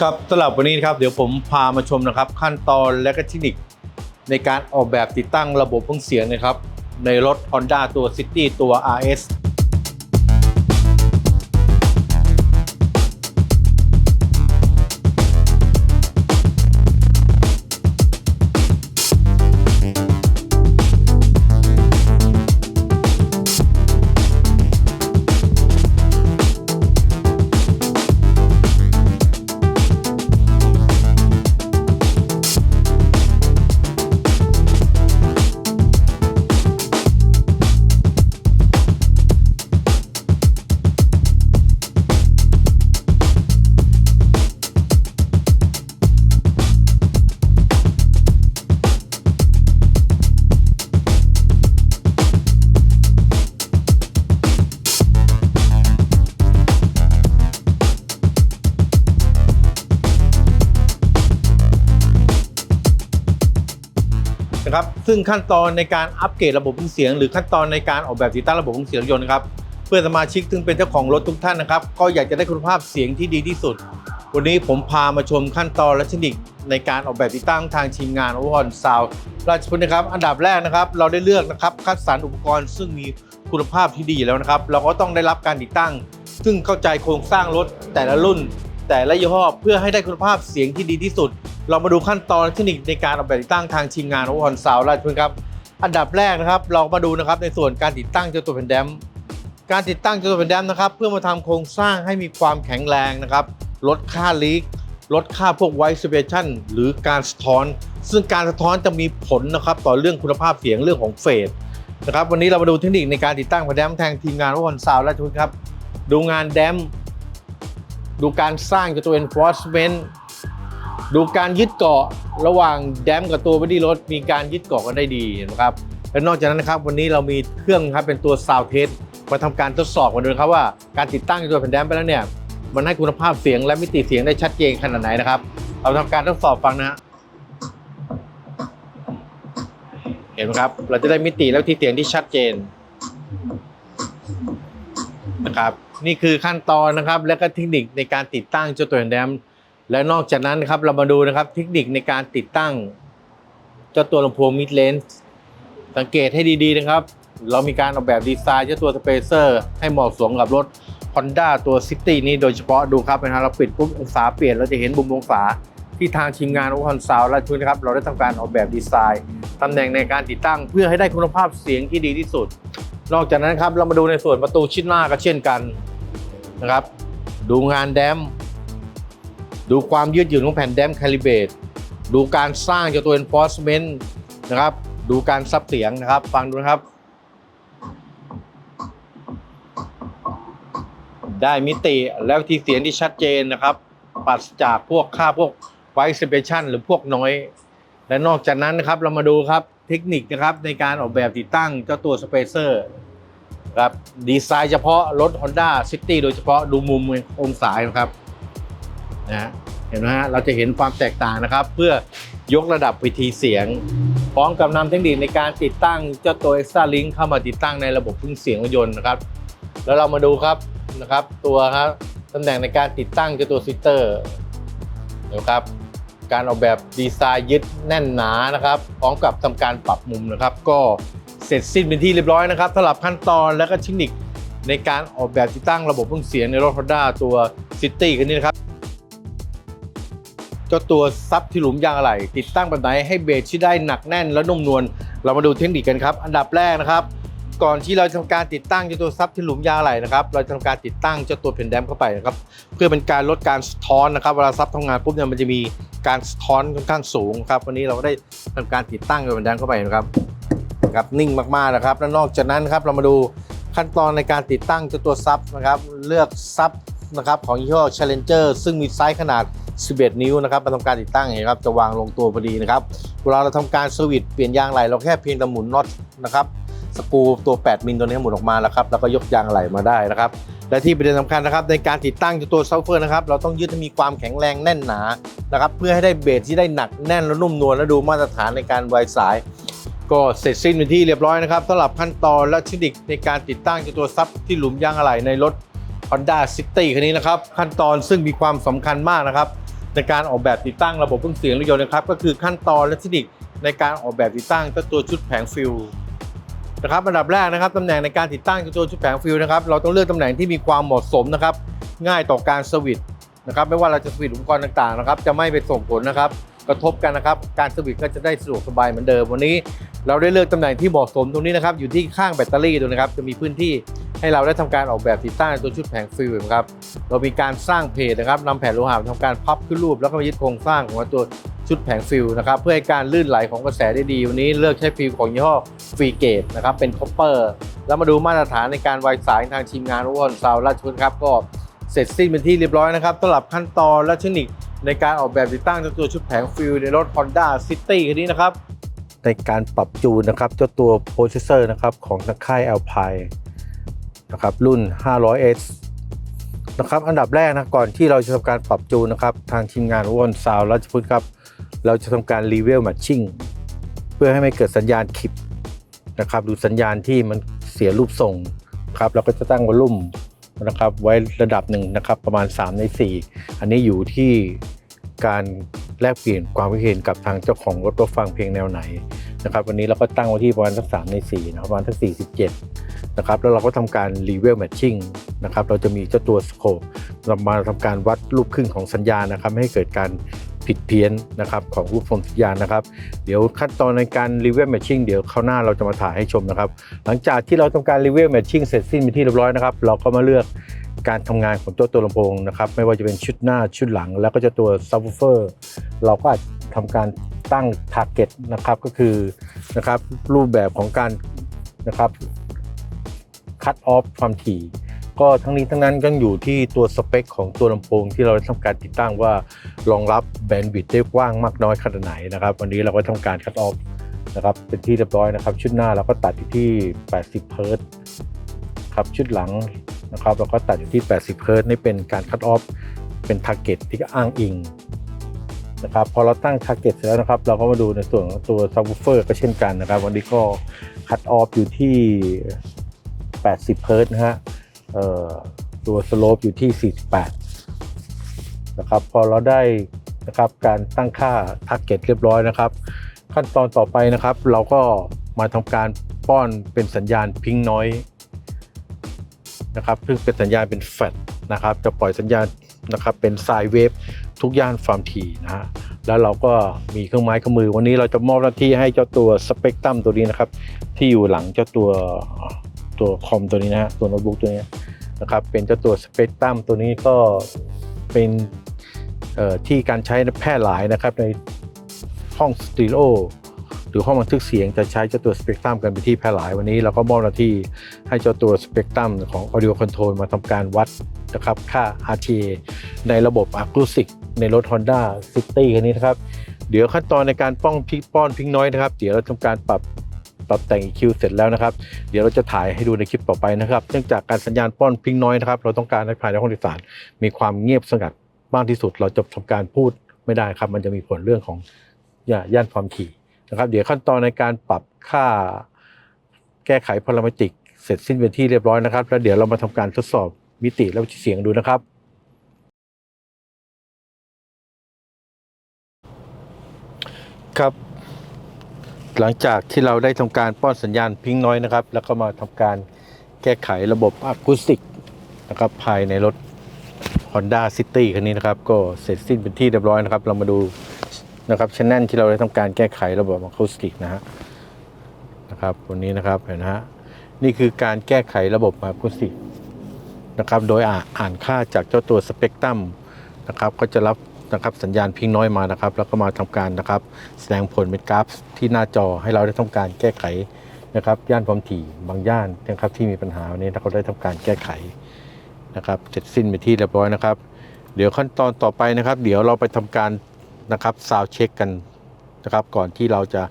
ครับสำหรับวันนี้นะครับเดี๋ยวผมพามาชมนะครับ ขั้นตอนและก็เทคนิคในการออกแบบติดตั้งระบบเครื่องเสียงนะครับ ในรถ Honda ตัว City ตัว RS ซึ่งขั้นตอนในการอัปเกรดระบบเครื่องเสียง หรือขั้นตอนในการออกแบบติดตั้งระบบเครื่องเสียงรถยนต์ครับเพื่อสมาชิกซึ่งเป็นเจ้าของรถทุกท่านนะครับ ก็อยากจะได้คุณภาพเสียงที่ดีที่สุด วันนี้ผมพามาชมขั้นตอนและเทคนิคในการออกแบบติดตั้งทางทีมงานโอเวอร์ฮอนซาวราชพฤกษ์นะครับ อันดับแรกนะครับ เราได้เลือกนะครับคัดสรรอุปกรณ์ ซึ่งมีคุณภาพที่ดีแล้วนะครับ เราก็ต้องได้รับการติดตั้ง ซึ่งเข้าใจโครงสร้างรถแต่ละรุ่น แต่ละยี่ห้อเพื่อให้ได้คุณภาพเสียงที่ดีที่สุด เรามาดูขั้นตอนเทคนิคในการออกแบบติดตั้งทางทีมงานโอเวอร์ฮอนซาวราชพฤกษ์ครับ อันดับแรกนะครับ เรามาดูนะครับในส่วนการติดตั้งเจ้าตัวแผ่นแดมการติดตั้งเจ้าตัวแผ่นแดมนะครับเพื่อมาทำโครงสร้างให้มีความแข็งแรงนะครับ ลดค่าลีกลดค่าพวกไวซ์เ a ชันหรือการสะท้อน ซึ่งการสะท้อนจะมีผลนะครับต่อเรื่องคุณภาพเสียงเรื่องของเฟสนะครับวันนี้เรามาดูเทคนิคในการติดตั้งแผ่นแดมแทงทีมงานวันซาวและชุดครับ ดูงานแดมดูการสร้างเจ้าตัว enforcement ดูการยึดเกาะระหว่างแดมกับตัวบอดี้รถมีการยึดเกาะกันได้ดีนะครับและนอกจากนั้นนะครับวันนี้เรามีเครื่องครับเป็นตัว Sound Test มาทำการทดสอบกันดูครับว่าการติดตั้งตัวแผ่นแดมไปแล้วเนี่ยมันให้คุณภาพเสียงและมิติเสียงได้ชัดเจนขนาดไหนนะครับ เราทำการทดสอบฟังนะฮะเห็นไหมครับ เราจะได้มิติและที่เสียงที่ชัดเจนนะครับ นี่คือขั้นตอนนะครับ และก็เทคนิคในการติดตั้งเจ้าตัวแผ่นแดม และนอกจากนั้นนะครับเรามาดูนะครับเทคนิคในการติดตั้งเจ้าตัวลำโพงมิดเลนส์สังเกตให้ดีๆนะครับ เรามีการออกแบบดีไซน์เจ้าตัวสเปเซอร์ให้เหมาะสมกับรถ Honda ตัว City นี้โดยเฉพาะดูครับนะฮะเราปิดปุ๊บองศาเปลี่ยนเราจะเห็นบุมองศาที่ทางทีมงานโอุปกรณ์ซาวและชุดนะครับ เราได้ทำการออกแบบดีไซน์ตำแหน่งในการติดตั้งเพื่อให้ได้คุณภาพเสียงที่ดีที่สุด นอกจากนั้นครับเรามาดูในส่วนประตูชิ้นหน้าก็เช่นกันนะครับ ดูงานแดม ดูความยืดหยุ่นของแผ่นแดมคาลิเบตดูการสร้างเจ้าตัว enforcement นะครับ ดูการซับเสียงนะครับ ฟังดูนะครับ ได้มิติแล้วที่เสียงที่ชัดเจนนะครับปราศจากพวกค่าพวกไวซ์เ a ชันหรือพวกน้อย และนอกจากนั้นนะครับเรามาดูครับเทคนิคนะครับในการออกแบบติดตั้งเจ้าตัวสเปเซอร์ครับดีไซน์เฉพาะรถ Honda City โดยเฉพาะดูมุมองศานะครับ นะเห็นไหมฮะเราจะเห็นความแตกต่างนะครับ เพื่อยกระดับวิธีเสียง พร้อมกับนำเทคนิคในการติดตั้งเจ้าตัว Extra Link เข้ามาติดตั้งในระบบเครื่งเสียงรถยนต์นะครับ แล้วเรามาดูครับนะครับ ตัวครับตำแหน่งในการติดตั้งเจ้าตัวซิสเตอร์นะครับการออกแบบดีไซน์ยึดแน่นหนานะครับ พร้อมกับทำการปรับมุมนะครับ ก็เสร็จสิ้นเป็นที่เรียบร้อยนะครับสำหรับขั้นตอนและก็เทคนิคในการออกแบบติดตั้งระบบเครื่องเสียงในรถ Honda ตัว City คันนี้นะครับ เจ้าตัวซับที่หลุมยางอะไหล่ติดตั้งแบบไหนให้เบสที่ได้หนักแน่นและนุ่มนวลเรามาดูเทคนิคกันครับ อันดับแรกนะครับ ก่อนที่เราจะทำการติดตั้งเจ้าตัวซับที่หลุมยางอะไหล่นะครับเราจะทำการติดตั้งเจ้าตัวเพนแดมเข้าไปนะครับเพื่อเป็นการลดการสะท้อนนะครับเวลาซับทำงานปุ๊บเนี่ยมันจะมีการสะท้อนค่อนข้างสูงครับวันนี้เราก็ได้ทำการติดตั้งตัวเพนแดมเข้าไปนะครับนะครับนิ่งมากๆนะครับ และนอกจากนั้นครับเรามาดูขั้นตอนในการติดตั้งเจ้าตัวซับนะครับเลือกซับนะครับของยี่ห้อ Challenger ซึ่งมีไซส์ขนาด 11 นิ้วนะครับมาทำการติดตั้งเห็นครับจะวางลงตัวพอดีนะครับเวลาเราทำการสวิตช์เปลี่ยนยางไหลเราแค่เพียงแต่หมุนน็อตนะครับสกรูตัว 8 มิลตัวนี้หมุนออกมาแล้วครับแล้วก็ยกยางไหลมาได้นะครับและที่ประเด็นสำคัญนะครับในการติดตั้งตัวซัฟเฟอร์นะครับเราต้องยึดให้มีความแข็งแรงแน่นหนานะครับเพื่อให้ได้เบสที่ได้หนักแน่นและนุ่มนวลและดูมาตรฐานในการไวสาย ก็เสร็จสิ้นเป็นที่เรียบร้อยนะครับสำหรับขั้นตอนและเทคนิคในการติดตั้งตัวซับที่หลุมยางอะไหล่ในรถ Honda City คันนี้นะครับขั้นตอนซึ่งมีความสำคัญมากนะครับ ในการออกแบบติดตั้งระบบเครื่องเสียงรถยนต์นะครับ ก็คือขั้นตอนและเทคนิคในการออกแบบติดตั้งตัวชุดแผงฟิลนะครับอันดับแรกนะครับตำแหน่งในการติดตั้งตัวชุดแผงฟิลนะครับเราต้องเลือกตำแหน่งที่มีความเหมาะสมนะครับ ง่ายต่อการสวิตช์นะครับ ไม่ว่าเราจะสวิตช์อุปกรณ์ต่างๆนะครับ จะไม่ไปส่งผลนะครับกระทบกันนะครับ การสวิตช์ก็จะได้สะดวกสบายเหมือนเดิมวันนี้ เราได้เลือกตำแหน่งที่เหมาะสมตรงนี้นะครับ อยู่ที่ข้างแบตเตอรี่ตัวนะครับ จะมีพื้นที่ ให้เราได้ทำการออกแบบติดตั้งตัวชุดแผงฟิลนะครับเรามีการสร้างเพจนะครับนำแผ่นโลหะมาทำการพับขึ้นรูป แล้วก็มายึดโครงสร้างของตัวชุดแผงฟิลนะครับเพื่อให้การลื่นไหลของกระแสได้ดี วันนี้เลือกใช้ฟิลของยี่ห้อฟรีเกตนะครับเป็นคอปเปอร์แล้วมาดูมาตรฐานในการวายสายทางทีมงานวอนซาวราชพฤกษ์ครับก็เสร็จสิ้นเป็นที่เรียบร้อยนะครับสำหรับขั้นตอนและเทคนิคในการออกแบบติดตั้งตัวชุดแผงฟิลในรถ Honda City คันนี้นะครับในการปรับจูนนะครับเจ้าตัวโปรเซสเซอร์นะครับของทางค่าย Alpine นะครับรุ่น 500S นะครับอันดับแรกนะก่อนที่เราจะทำการปรับจูนนะครับ ทางทีมงานวอนซาวราชพฤกษ์ครับ เราจะทำการรีเวลแมทชิ่งเพื่อให้ไม่เกิดสัญญาณขิบนะครับดูสัญญาณที่มันเสียรูปทรงครับเราก็จะตั้งวอลลุ่มนะครับไว้ระดับหนึ่งนะครับประมาณ 3 ใน 4 อันนี้อยู่ที่การแลกเปลี่ยนความคิดเห็นกับทางเจ้าของรถว่าฟังเพลงแนวไหนนะครับวันนี้เราก็ตั้งไว้ที่ประมาณสักสามใน4นะครับประมาณสัก47 นะครับแล้วเราก็ทำการรีเวลแมทชิ่งนะครับเราจะมีเจ้าตัวสโคปเรามาทำการวัดรูปครึ่งของสัญญาณนะครับไม่ให้เกิดการผิดเพี้ยนนะครับของรูปทรงสัญญาณนะครับ เดี๋ยวขั้นตอนในการรีเวลแมทชิ่งเดี๋ยวคราวหน้าเราจะมาถ่ายให้ชมนะครับ หลังจากที่เราทำการรีเวลแมทชิ่งเสร็จสิ้นเป็นที่เรียบร้อยนะครับ เราก็มาเลือกการทำงานของตัวตัวลำโพงนะครับ ไม่ว่าจะเป็นชุดหน้าชุดหลัง แล้วก็จะตัวซับวูเฟอร์เราก็อาจทำการตั้งทาร์เก็ตนะครับก็คือนะครับรูปแบบของการนะครับ คัตออฟความถี่ก็ทั้งนี้ทั้งนั้นก็อยู่ที่ตัวสเปคของตัวลำโพงที่เราได้ทำการติดตั้งว่ารองรับแบนด์วิดต์ได้กว้างมากน้อยขนาดไหนนะครับ วันนี้เราก็ทำการคัตออฟนะครับเป็นที่เรียบร้อยนะครับ ชุดหน้าเราก็ตัดอยู่ที่ 80 เฮิร์ตครับชุดหลังนะครับเราก็ตัดอยู่ที่ 80 เฮิร์ตนี่เป็นการคัตออฟเป็นทาร์เก็ตที่อ้างอิงนะครับพอเราตั้งทาร์เก็ตเสร็จแล้วนะครับ เราก็มาดูในส่วนของตัวซับวูเฟอร์ก็เช่นกันนะครับ วันนี้ก็คัตออฟอยู่ที่ 80 เฮิร์ตนะฮะตัวสโลปอยู่ที่ 48 นะครับ พอเราได้นะครับการตั้งค่า t a r g e t เรียบร้อยนะครับ ขั้นตอนต่อไปนะครับ เราก็มาทำการป้อนเป็นสัญญาณพิงน้อยนะครับซึ่งเป็นสัญญาณเป็นแฟลชนะครับ จะปล่อยสัญญาณนะครับเป็นไซเวฟทุกย่านความถี่นะฮะแล้วเราก็มีเครื่องไม้เครื่องมือ วันนี้เราจะมอบหน้าที่ให้เจ้าตัวสเปกตรัมตัวนี้นะครับ ที่อยู่หลังเจ้าตัว ตัวคอมตัวนี้นะฮะตัวโน้ตบุ๊กตัวนี้นะครับเป็นเจ้าตัวสเปกตรัมตัวนี้ก็เป็นที่การใช้แพร่หลายนะครับในห้องสตูดิโอหรือห้องบันทึกเสียงจะใช้เจ้าตัวสเปกตรัมกันเป็นที่แพร่หลายวันนี้เราก็มอบหน้าที่ให้เจ้าตัวสเปกตรัมของ Audio Control มาทำการวัดนะครับค่า RTA ในระบบอะคูสิกในรถ Honda City คันนี้นะครับ เดี๋ยวขั้นตอนในการป้องพิกป้อนพิงน้อยนะครับ เดี๋ยวเราทำการปรับ ปรับแต่ง EQ เสร็จแล้วนะครับ เดี๋ยวเราจะถ่ายให้ดูในคลิปต่อไปนะครับเนื่องจากการสัญญาณป้อนพิงน้อยนะครับ เราต้องการให้ภายในห้องโดยสาร มีความเงียบสงัดมากที่สุด เราจะทำการพูดไม่ได้ครับ มันจะมีผลเรื่องของย่ายานความถี่นะครับ เดี๋ยวขั้นตอนในการปรับค่าแก้ไขพารามิติก เสร็จสิ้นเป็นที่เรียบร้อยนะครับ แล้วเดี๋ยวเรามาทำการทดสอบมิติและเสียงดูนะครับครับ หลังจากที่เราได้ทำการป้อนสัญญาณพิงน้อยนะครับ แล้วก็มาทำการแก้ไขระบบอะคูสติกนะครับภายในรถ Honda City คันนี้นะครับ ก็เสร็จสิ้นเป็นที่เรียบร้อยนะครับ เรามาดูนะครับชแนลที่เราได้ทำการแก้ไขระบบอะคูสติกนะฮะนะครับวันนี้นะครับเห็นฮะนี่คือการแก้ไขระบบอะคูสติกนะครับ โดยอ่านค่าจากเจ้าตัวสเปกตรัมนะครับ ก็จะรับ นะครับสัญญาณพิงน้อยมานะครับ แล้วก็มาทำการนะครับ แสดงผลเป็นกราฟที่หน้าจอให้เราได้ทำการแก้ไขนะครับ ย่านความถี่บางย่านนะครับที่มีปัญหาวันนี้เราได้ทำการแก้ไขนะครับ เสร็จสิ้นไปที่เรียบร้อยนะครับ เดี๋ยวขั้นตอนต่อไปนะครับ เดี๋ยวเราไปทำการนะครับซาวเช็คกันนะครับ ก่อนที่เราจะ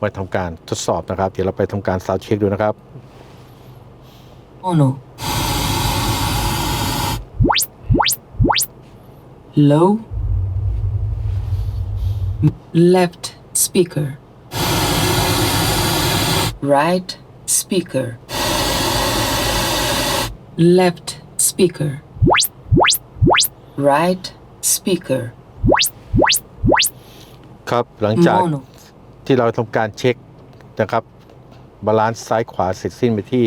มาทำการทดสอบนะครับ เดี๋ยวเราไปทำการซาวเช็คดูนะครับ Mono. Low. M- Left speaker. Right speaker. Left speaker. Right speaker. ครับหลังจาก mono, ที่เราทำการเช็คนะครับบาลานซ์ซ้ายขวาเสร็จสิ้นไปที่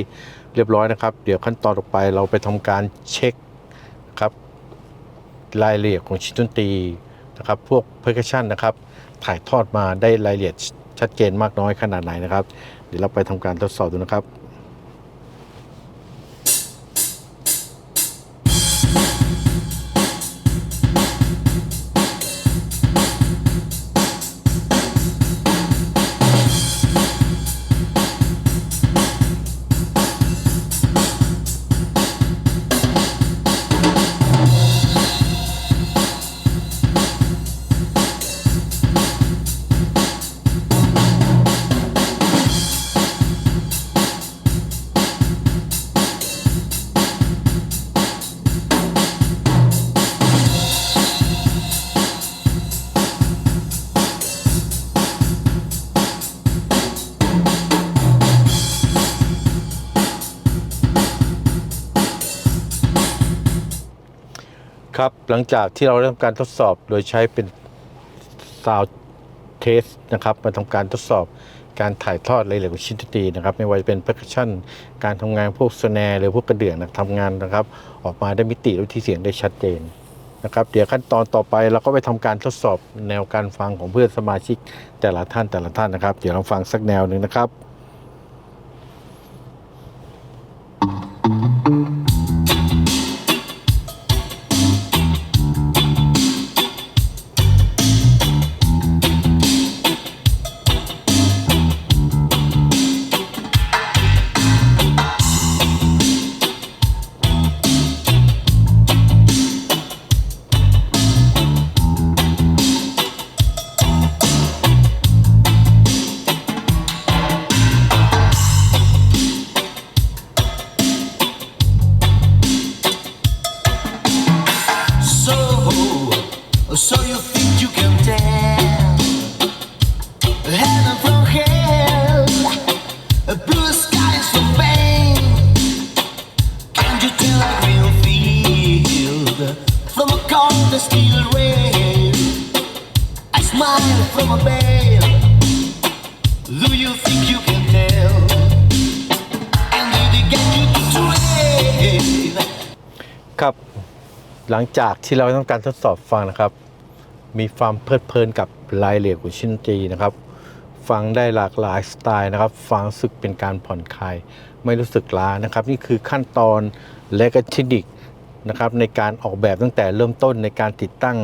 เรียบร้อยนะครับ เดี๋ยวขั้นตอนต่อไปเราไปทำการเช็คครับรายละเอียดของชิ้นดนตรี นะครับพวกเพอร์คชชันนะครับถ่ายทอดมาได้รายละเอียดชัดเจนมากน้อยขนาดไหนนะครับ เดี๋ยวเราไปทำการทดสอบดูนะครับ ครับ หลังจากที่เราได้ทำการทดสอบโดยใช้เป็น Sound Test นะครับมาทำการทดสอบการถ่ายทอดรายละเอียดของชิ้นดนตรีนะครับ ไม่ว่าจะเป็น percussion การทำงานพวก snare หรือพวกกระเดื่องนะทำงานนะครับ ออกมาได้มิติและวิธีเสียงได้ชัดเจนนะครับ เดี๋ยวขั้นตอนต่อไปเราก็ไปทำการทดสอบแนวการฟังของเพื่อนสมาชิกแต่ละท่านแต่ละท่านนะครับ เดี๋ยวเราฟังสักแนวหนึ่งนะครับ หลังจากที่เราทำการทดสอบฟังนะครับ มีความเพลิดเพลินกับรายละเอียดของชิ้นตรีนะครับ ฟังได้หลากหลายสไตล์นะครับ ฟังรู้สึกเป็นการผ่อนคลาย ไม่รู้สึกล้านะครับ นี่คือขั้นตอนและก็เทคนิคนะครับในการออกแบบตั้งแต่เริ่มต้นในการติดตั้ง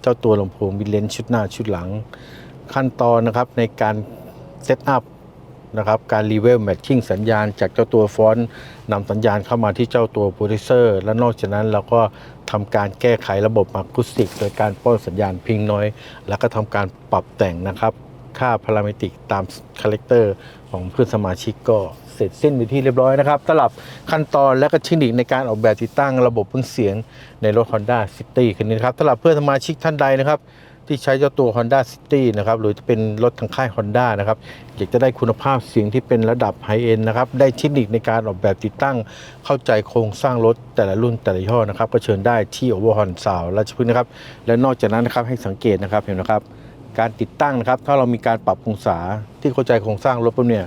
เจ้าตัวลำโพงมิเลนชุดหน้าชุดหลัง ขั้นตอนนะครับในการเซตอัพนะครับการรีเวลแมทชิ่งสัญญาณจากเจ้าตัวฟอนต์นำสัญญาณเข้ามาที่เจ้าตัวโปรดิวเซอร์ และนอกจากนั้นเราก็ ทำการแก้ไขระบบอะคูสติก โดยการป้อนสัญญาณพิงน้อย แล้วก็ทำการปรับแต่งนะครับ ค่าพารามิติกตามคาแรคเตอร์ของเพื่อนสมาชิกก็เสร็จสิ้นไปที่เรียบร้อยนะครับสำหรับขั้นตอนและก็เทคนิคในการออกแบบติดตั้งระบบเครื่องเสียงในรถ Honda City คันนี้นะครับสำหรับเพื่อนสมาชิกท่านใดนะครับ ที่ใช้เจ้าตัว Honda City นะครับหรือจะเป็นรถทางค่าย Honda นะครับอยากจะได้คุณภาพเสียงที่เป็นระดับไฮเอ็นนะครับได้เทคนิคในการออกแบบติดตั้งเข้าใจโครงสร้างรถแต่ละรุ่นแต่ละยี่ห้อนะครับก็เชิญได้ที่ Overhorn สาวราชพฤกษ์นะครับและนอกจากนั้นนะครับให้สังเกตนะครับเห็นไหมครับการติดตั้งนะครับ ถ้าเรามีการปรับองศาที่เข้าใจโครงสร้างรถปุ๊บเนี่ย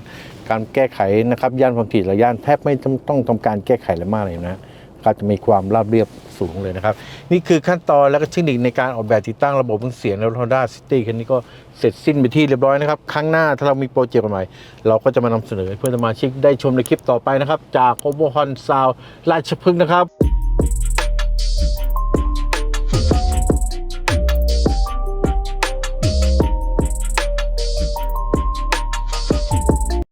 การแก้ไขนะครับย่านความถี่และย่านแทบไม่ต้องต้องทำการแก้ไขอะไรมากเลยนะ ก็จะมีความราบเรียบสูงเลยนะครับ นี่คือขั้นตอนและก็เทคนิคในการออกแบบติดตั้งระบบเครื่องเสียงในรถ Honda City คันนี้ก็เสร็จสิ้นไปที่เรียบร้อยนะครับ ครั้งหน้าถ้าเรามีโปรเจกต์ใหม่เราก็จะมานำเสนอเพื่อนสมาชิกได้ชมในคลิปต่อไปนะครับ จาก o v e r h o n Sound ราชพฤกษ์นะครับ